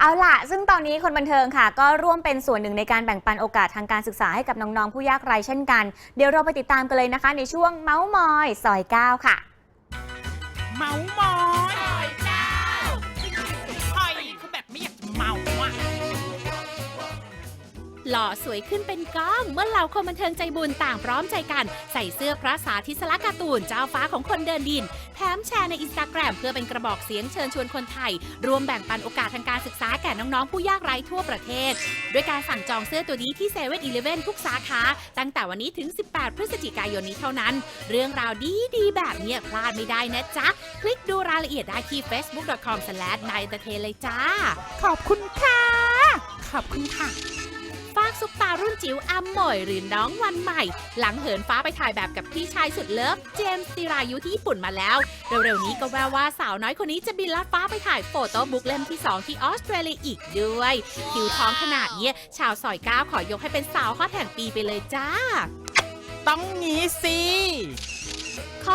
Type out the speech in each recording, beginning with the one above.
เอาล่ะ ซึ่งตอนนี้คนบันเทิงค่ะ ก็ร่วมเป็นส่วนหนึ่งในการแบ่งปันโอกาสทางการศึกษาให้กับน้องๆผู้ยากไร้เช่นกัน เดี๋ยวเราไปติดตามกันเลยนะคะ ในช่วงเมาส์มอยซอย9ค่ะ เมามอยซอยเจ้าเฮ้ยคือแบบไม่อยากจะเมาอะ หล่อสวยขึ้นเป็นก้องเมื่อเหล่าคนบันเทิงใจบุญต่างพร้อมใจกัน ใส่เสื้อพระสาธิสลักการ์ตูนเจ้าฟ้าของคนเดินดิน แถมแชร์ในอินสตาแกรมเพื่อเป็นกระบอกเสียงเชิญชวนคนไทย รวมแบ่งปันโอกาสทางการศึกษาแก่น้องๆผู้ยากไร้ทั่วประเทศ ด้วยการสั่งจองเสื้อตัวนี้ที่เซเว่นอีเลฟเว่นทุกสาขา ตั้งแต่วันนี้ถึง 18 พฤศจิกายนนี้เท่านั้น เรื่องราวดีๆแบบเนี้ยพลาดไม่ได้นะจ๊ะ คลิกดูรายละเอียดได้ที่ facebook.com s l a s h นายเทเลยจ้า ขอบคุณค่ะ ขอบคุณค่ะ ฟากซุปตารุ่นจิ๋วอัมหมอยหรือน้องวันใหม่ หลังเหินฟ้าไปถ่ายแบบกับพี่ชายสุดเลิฟเจมส์ติรายุที่ญี่ปุ่นมาแล้ว เร็วๆนี้ก็แววว่าสาวน้อยคนนี้จะบินลัดฟ้าไปถ่ายโฟโต้บุ๊กเล่มที่ 2 ที่ออสเตรเลียอีกด้วย คิวท้องขนาดนี้ชาวซอยก้าวขอยกให้เป็นสาวฮอตแห่งปีไปเลยจ้า ต้องงี้สิ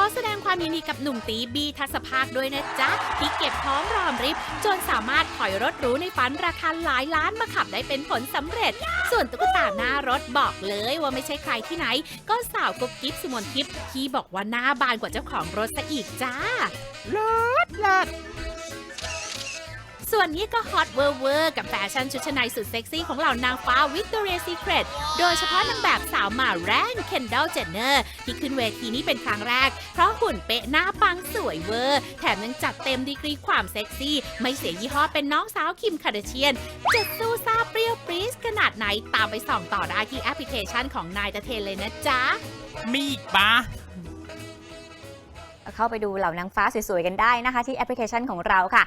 อแสดงความยินดีกับหนุ่มตีบีทัศภาคด้วยนะจ๊ะ ที่เก็บพร้อมรอมริบ จนสามารถถอยรถหรูในฝันราคาหลายล้านมาขับได้เป็นผลสำเร็จ ส่วนตุ๊กตาหน้ารถบอกเลยว่าไม่ใช่ใครที่ไหน ก็สาวกุ๊บกิ๊บสุมนทิพย์ที่บอกว่าหน้าบานกว่าเจ้าของรถซะอีกจ้าเลิศเลิศ ส่วนนี้ก็ฮอตเวอร์เวอร์กับแฟชั่นชุดชั้นในสุดเซ็กซี่ของเหล่านางฟ้าวิกตอเรียซีเครตโดยเฉพาะนางแบบสาวมาแรงเคนด l ลเจนเนอร์ที่ขึ้นเวทีนี้เป็นครั้งแรก เพราะหุ่นเป๊ะหน้าปังสวยเวอร์ แถมยังจัดเต็มดีกรีความเซ็กซี่ ไม่เสียยี่ห้อเป็นน้องสาวคิมคาเดเชียนจะสู้ซาเปรี้ยวปรี๊สขนาดไหนตามไปส่องต่อได้ที่แอปพลิเคชันของนายตะเทนเลยนะจ๊ะมีอีกปะเข้าไปดูเหล่านางฟ้าสวยๆกันได้นะคะ ที่แอปพลิเคชันของเราค่ะ